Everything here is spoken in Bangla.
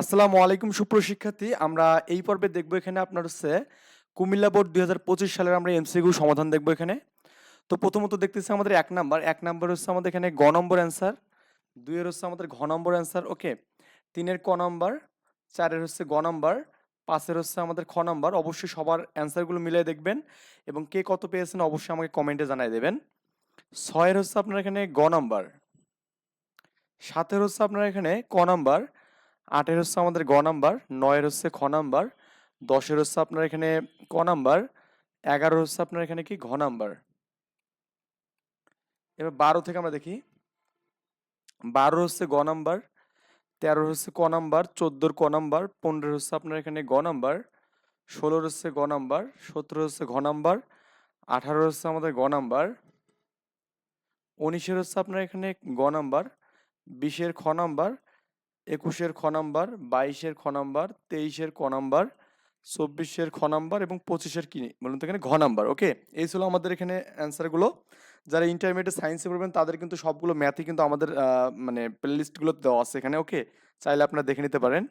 আসসালামু আলাইকুম সুপ্রশিক্ষার্থী আমরা এই পর্বে দেখব এখানে আপনার হচ্ছে কুমিল্লা বোর্ড দুই হাজার পঁচিশ সালের আমরা এমসিকিউ সমাধান দেখব এখানে। তো প্রথমত দেখতেছি আমাদের এক নাম্বার। এক নাম্বার হচ্ছে আমাদের এখানে গ নম্বর অ্যান্সার, দুইয়ের হচ্ছে আমাদের ঘ নম্বর অ্যান্সার, ওকে। তিনের ক নম্বর, চারের হচ্ছে গ নম্বর, পাঁচের হচ্ছে আমাদের খ নম্বর। অবশ্যই সবার অ্যান্সারগুলো মিলিয়ে দেখবেন এবং কে কত পেয়েছেন অবশ্যই আমাকে কমেন্টে জানাই দেবেন। ছয়ের হচ্ছে আপনার এখানে গ নম্বর, সাতের হচ্ছে আপনার এখানে ক নাম্বার আটের হচ্ছে আমাদের গ নাম্বার, নয়ের হচ্ছে খ নাম্বার, দশের হচ্ছে আপনার এখানে ক নাম্বার এগারো হচ্ছে আপনার এখানে কি ঘ নাম্বার। এবার বারো থেকে আমরা দেখি। বারো হচ্ছে গ নাম্বার তেরো হচ্ছে ক নাম্বার, চোদ্দোর ক নাম্বার পনেরো হচ্ছে আপনার এখানে গ নাম্বার, ষোলোর হচ্ছে গ নাম্বার সতেরো হচ্ছে ঘ নাম্বার আঠারো হচ্ছে আমাদের গ নাম্বার, উনিশের হচ্ছে আপনার এখানে গ নাম্বার, বিশের খ নাম্বার একুশের খ নাম্বার, বাইশের খ নাম্বার, তেইশের ক নাম্বার, চব্বিশের খ নাম্বার এবং পঁচিশের কি বলুন তো এখানে ঘ নাম্বার, ওকে? এই ছিল আমাদের এখানে অ্যান্সারগুলো যারা ইন্টারমিডিয়েট সায়েন্সে পড়বেন, তাদের কিন্তু সবগুলো ম্যাথই কিন্তু আমাদের মানে প্লেলিস্টগুলো দেওয়া আছে এখানে, ওকে? চাইলে আপনারা দেখে নিতে পারেন।